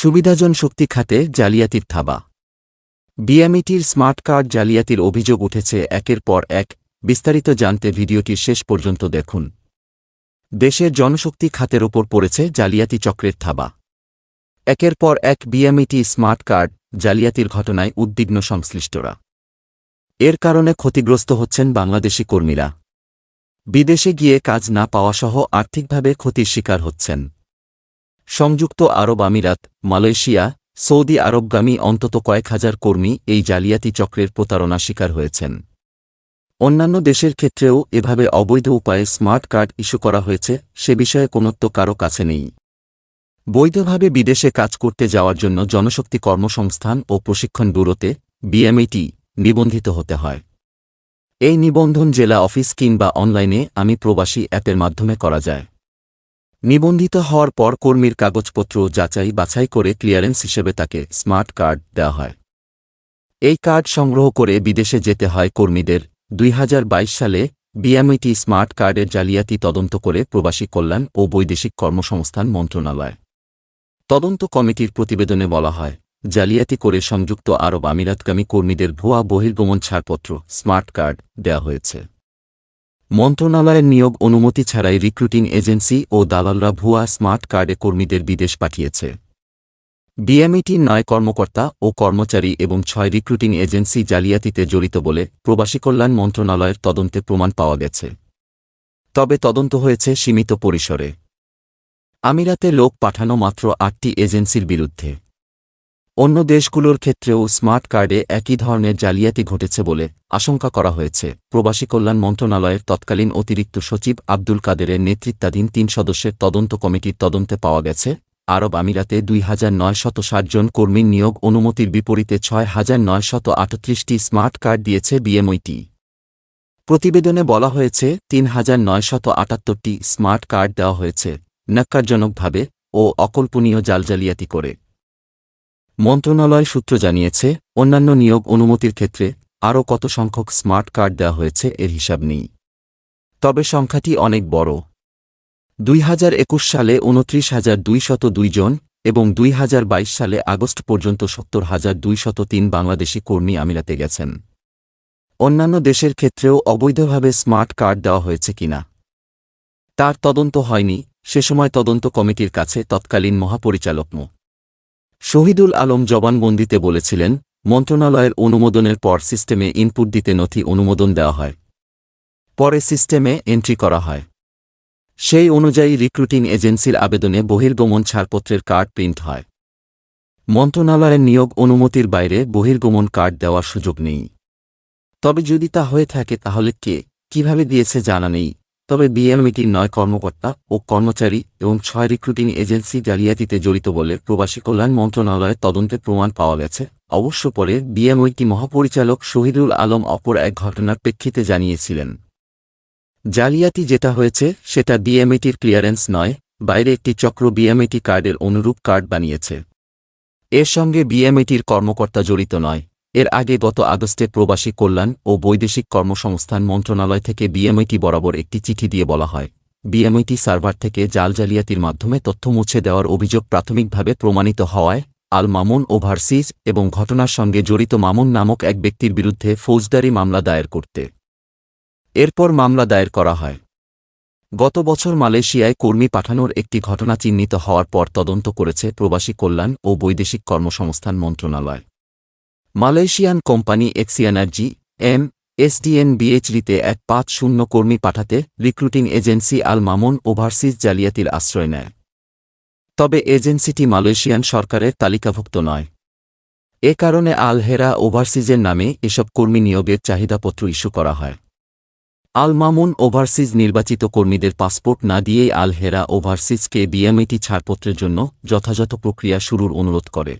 সুবিধাজন শক্তি খাতে জালিয়াতির থাবা। বিএমইটির স্মার্ট কার্ড জালিয়াতির অভিযোগ উঠেছে একের পর এক। বিস্তারিত জানতে ভিডিওটি শেষ পর্যন্ত দেখুন। দেশের জনশক্তি খাতের ওপর পড়েছে জালিয়াতি চক্রের থাবা। একের পর এক বিএমইটি স্মার্ট কার্ড জালিয়াতির ঘটনায় উদ্বিগ্ন সংশ্লিষ্টরা। এর কারণে ক্ষতিগ্রস্ত হচ্ছেন বাংলাদেশি কর্মীরা। বিদেশে গিয়ে কাজ না পাওয়াসহ আর্থিকভাবে ক্ষতির শিকার হচ্ছেন। সংযুক্ত আরব আমিরাত, মালয়েশিয়া, সৌদি আরবগামী অন্তত কয়েক হাজার কর্মী এই জালিয়াতি চক্রের প্রতারণা শিকার হয়েছেন। অন্যান্য দেশের ক্ষেত্রেও এভাবে অবৈধ উপায়ে স্মার্ট কার্ড ইস্যু করা হয়েছে, সে বিষয়ে কোনত্ব কারও কাছে নেই। বৈধভাবে বিদেশে কাজ করতে যাওয়ার জন্য জনশক্তি কর্মসংস্থান ও প্রশিক্ষণ ব্যুরোতে, বিএমইটি, নিবন্ধিত হতে হয়। এই নিবন্ধন জেলা অফিস কিংবা অনলাইনে আমি প্রবাসী অ্যাপের মাধ্যমে করা যায়। নিবন্ধিত হওয়ার পর কর্মীর কাগজপত্র যাচাই বাছাই করে ক্লিয়ারেন্স হিসেবে তাকে স্মার্ট কার্ড দেওয়া হয়। এই কার্ড সংগ্রহ করে বিদেশে যেতে হয় কর্মীদের। দুই হাজার বাইশ সালে বিএমইটি স্মার্ট কার্ডের জালিয়াতি তদন্ত করে প্রবাসী কল্যাণ ও বৈদেশিক কর্মসংস্থান মন্ত্রণালয়। তদন্ত কমিটির প্রতিবেদনে বলা হয়, জালিয়াতি করে সংযুক্ত আরব আমিরাতগামী কর্মীদের ভুয়া বহির্গমন ছাড়পত্র, স্মার্ট কার্ড দেওয়া হয়েছে। মন্ত্রণালয়ের নিয়োগ অনুমতি ছাড়াই রিক্রুটিং এজেন্সি ও দালালরা ভুয়া স্মার্ট কার্ডে কর্মীদের বিদেশ পাঠিয়েছে। বিএমইটির নয় কর্মকর্তা ও কর্মচারী এবং ছয় রিক্রুটিং এজেন্সি জালিয়াতিতে জড়িত বলে প্রবাসী কল্যাণ মন্ত্রণালয়ের তদন্তে প্রমাণ পাওয়া গেছে। তবে তদন্ত হয়েছে সীমিত পরিসরে। আমিরাতে লোক পাঠানো মাত্র আটটি এজেন্সির বিরুদ্ধে। অন্য দেশগুলোর ক্ষেত্রেও স্মার্ট কার্ডে একই ধরনের জালিয়াতি ঘটেছে বলে আশঙ্কা করা হয়েছে। প্রবাসী কল্যাণ মন্ত্রণালয়ের তৎকালীন অতিরিক্ত সচিব আব্দুল কাদেরের নেতৃত্বাধীন তিন সদস্যের তদন্ত কমিটির তদন্তে পাওয়া গেছে। আরব আমিরাতে দুই হাজার নয়শত জন কর্মীর নিয়োগ অনুমতির বিপরীতে ছয় হাজার নয়শত আটত্রিশটি স্মার্ট কার্ড দিয়েছে বিএমইটি। প্রতিবেদনে বলা হয়েছে, তিন হাজার নয়শত আটাত্তরটি স্মার্ট কার্ড দেওয়া হয়েছে, ন্যাক্কারজনকভাবে ও অকল্পনীয় জালজালিয়াতি করে। মন্ত্রণালয় সূত্র জানিয়েছে, অন্যান্য নিয়োগ অনুমতির ক্ষেত্রে আরও কত সংখ্যক স্মার্ট কার্ড দেওয়া হয়েছে এর হিসাব নেই। তবে সংখ্যাটি অনেক বড়। দুই হাজার একুশ সালে উনত্রিশ হাজার দুইশত দুই জন এবং দুই হাজার বাইশ সালে আগস্ট পর্যন্ত সত্তর হাজার দুইশত তিন বাংলাদেশি কর্মী আমিরাতে গেছেন। অন্যান্য দেশের ক্ষেত্রেও অবৈধভাবে স্মার্ট কার্ড দেওয়া হয়েছে কিনা? তার তদন্ত হয়নি, সে সময় তদন্ত কমিটির কাছে তৎকালীন মহাপরিচালক মো। শহীদুল আলম জবানবন্দিতে বলেছিলেন, মন্ত্রণালয়ের অনুমোদনের পর সিস্টেমে ইনপুট দিতে নথি অনুমোদন দেওয়া হয়। পরে সিস্টেমে এন্ট্রি করা হয়। সেই অনুযায়ী রিক্রুটিং এজেন্সির আবেদনে বহির্গমন ছাড়পত্রের কার্ড প্রিন্ট হয়। মন্ত্রণালয়ের নিয়োগ অনুমতির বাইরে বহির্গমন কার্ড দেওয়ার সুযোগ নেই। তবে যদি তা হয়ে থাকে তাহলে কে কীভাবে দিয়েছে জানা নেই। তবে বিএমইটির নয় কর্মকর্তা ও কর্মচারী এবং ছয় রিক্রুটিং এজেন্সি জালিয়াতিতে জড়িত বলে প্রবাসী কল্যাণ মন্ত্রণালয়ের তদন্তে প্রমাণ পাওয়া গেছে। অবশ্য পরে বিএমইটি মহাপরিচালক শহীদুল আলম অপর এক ঘটনার প্রেক্ষিতে জানিয়েছিলেন, জালিয়াতি যেটা হয়েছে সেটা বিএমইটির ক্লিয়ারেন্স নয়, বাইরে একটি চক্র বিএমইটি কার্ডের অনুরূপ কার্ড বানিয়েছে। এর সঙ্গে বিএমইটির কর্মকর্তা জড়িত নয়। এর আগে গত আগস্টে প্রবাসী কল্যাণ ও বৈদেশিক কর্মসংস্থান মন্ত্রণালয় থেকে বিএমআইটি বরাবর একটি চিঠি দিয়ে বলা হয়। বিএমআইটি সার্ভার থেকে জাল জালিয়াতির মাধ্যমে তথ্য মুছে দেওয়ার অভিযোগ প্রাথমিকভাবে প্রমাণিত হওয়ায় আল মামুন ওভারসিজ এবং ঘটনার সঙ্গে জড়িত মামুন নামক এক ব্যক্তির বিরুদ্ধে ফৌজদারি মামলা দায়ের করতে। এরপর মামলা দায়ের করা হয়। গত বছর মালয়েশিয়ায় কর্মী পাঠানোর একটি ঘটনা চিহ্নিত হওয়ার পর তদন্ত করেছে প্রবাসী কল্যাণ ও বৈদেশিক কর্মসংস্থান মন্ত্রণালয়। মালয়েশিয়ান কোম্পানি এক্সিয়ানার্জি এম এসডিএন বিএইচডিতে এক পাঁচ শূন্য কর্মী পাঠাতে recruiting agency Al Mamun overseas জালিয়াতির আশ্রয় নেয়। তবে এজেন্সিটি মালয়েশিয়ান সরকারের তালিকাভুক্ত নয়। এ কারণে আল হেরা ওভারসিজের নামে এসব কর্মী নিয়োগের চাহিদাপত্র ইস্যু করা হয়। আল মামুন ওভারসিজ নির্বাচিত কর্মীদের পাসপোর্ট না দিয়েই আল হেরা ওভারসিজকে বিএমইটি ছাড়পত্রের জন্য যথাযথ প্রক্রিয়া শুরুর অনুরোধ করে।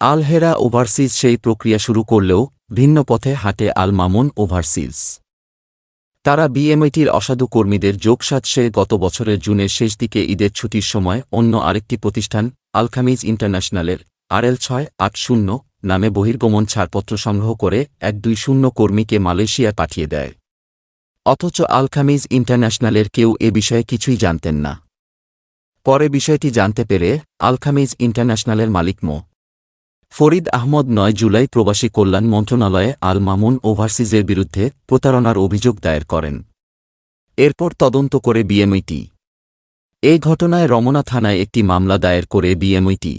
আলহেরা ওভারসিজ সেই প্রক্রিয়া শুরু করলেও ভিন্ন পথে হাঁটে আল মামুন ওভারসিজ। তারা বিএমআইটির অসাধু কর্মীদের যোগসাৎসে গত বছরের জুনের শেষ দিকে ঈদের ছুটির সময় অন্য আরেকটি প্রতিষ্ঠান, আলখামিজ ইন্টারন্যাশনালের আরএল ছয় আট শূন্য নামে বহির্গমন ছাড়পত্র সংগ্রহ করে এক দুই শূন্য কর্মীকে মালয়েশিয়ায় পাঠিয়ে দেয়। অথচ আলখামিজ ইন্টারন্যাশনালের কেউ এ বিষয়ে কিছুই জানতেন না। পরে বিষয়টি জানতে পেরে আলখামিজ ইন্টারন্যাশনালের মালিক মো। ফরিদ আহমদ নয় জুলাই প্রবাসী কল্যাণ মন্ত্রণালয়ে আল মামুন ওভারসিজের বিরুদ্ধে প্রতারণার অভিযোগ দায়ের করেন। এরপর তদন্ত করে বিএমইটি। এ ঘটনায় রমনা থানায় একটি মামলা দায়ের করে বিএমইটি।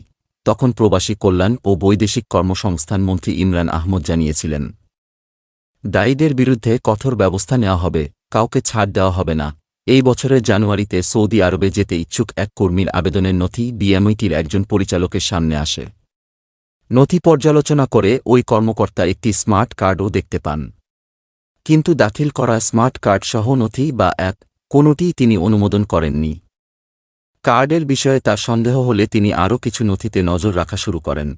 তখন প্রবাসী কল্যাণ ও বৈদেশিক কর্মসংস্থান মন্ত্রী ইমরান আহমদ জানিয়েছিলেন। দায়ীদের বিরুদ্ধে কঠোর ব্যবস্থা নেওয়া হবে, কাউকে ছাড় দেওয়া হবে না। এই বছরের জানুয়ারিতে সৌদি আরবে যেতে ইচ্ছুক এক কর্মীর আবেদনের নথি বিএমইটির একজন পরিচালকের সামনে আসে। নথি পর্যালোচনা করে ওই কর্মকর্তা একটি স্মার্ট কার্ডও দেখতে পান। কিন্তু দাখিল করা স্মার্ট কার্ড সহ নথি বা এক কোনোটিই তিনি অনুমোদন করেননি। কার্ডের বিষয়ে তার সন্দেহ হলে তিনি আরও কিছু নথিতে নজর রাখা শুরু করেন।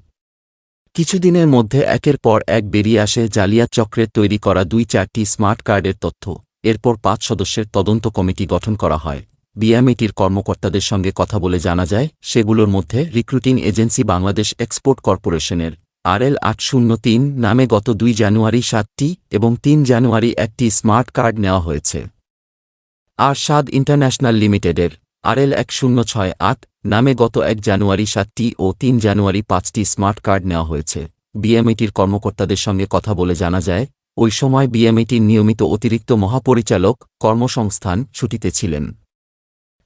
কিছুদিনের মধ্যে একের পর এক বেরিয়ে আসে জালিয়াত চক্রের তৈরি করা দুই চারটি স্মার্ট কার্ডের তথ্য। এরপর পাঁচ সদস্যের তদন্ত কমিটি গঠন করা হয়। বিএমইটির কর্মকর্তাদের সঙ্গে কথা বলে জানা যায়, সেগুলোর মধ্যে রিক্রুটিং এজেন্সি বাংলাদেশ এক্সপোর্ট কর্পোরেশনের আরএল আট শূন্য তিন নামে গত দুই জানুয়ারি সাতটি এবং তিন জানুয়ারি একটি স্মার্ট কার্ড নেওয়া হয়েছে। আর সাদ ইন্টারন্যাশনাল লিমিটেডের আরএল এক শূন্য ছয় আট নামে গত এক জানুয়ারি সাতটি ও তিন জানুয়ারি পাঁচটি স্মার্ট কার্ড নেওয়া হয়েছে। বিএমইটির কর্মকর্তাদের সঙ্গে কথা বলে জানা যায়, ওই সময় বিএমএটির নিয়মিত অতিরিক্ত মহাপরিচালক কর্মসংস্থান ছুটিতে ছিলেন।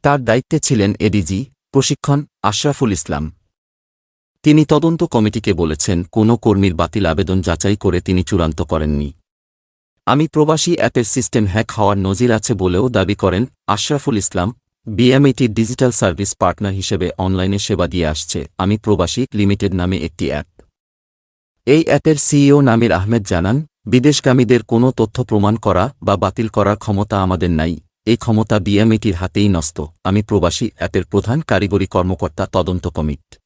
তার দায়িত্বে ছিলেন এডিজি, প্রশিক্ষণ, আশরাফুল ইসলাম। তিনি তদন্ত কমিটিকে বলেছেন, কোনো কর্মীর বাতিল আবেদন যাচাই করে তিনি চূড়ান্ত করেননি। আমি প্রবাসী অ্যাপের সিস্টেম হ্যাক হওয়ার নজির আছে বলেও দাবি করেন আশরাফুল ইসলাম। বিএমইটির ডিজিটাল সার্ভিস পার্টনার হিসেবে অনলাইনে সেবা দিয়ে আসছে। আমি প্রবাসী লিমিটেড নামে একটি অ্যাপ। এই অ্যাপের সিইও নামির আহমেদ জানান, বিদেশগামীদের কোনো তথ্য প্রমাণ করা বা বাতিল করার ক্ষমতা আমাদের নাই। এই ক্ষমতা বিএমইটির হাতেই নষ্ট। আমি প্রবাসী অ্যাপের প্রধান কারিগরি কর্মকর্তা তদন্ত কমিট।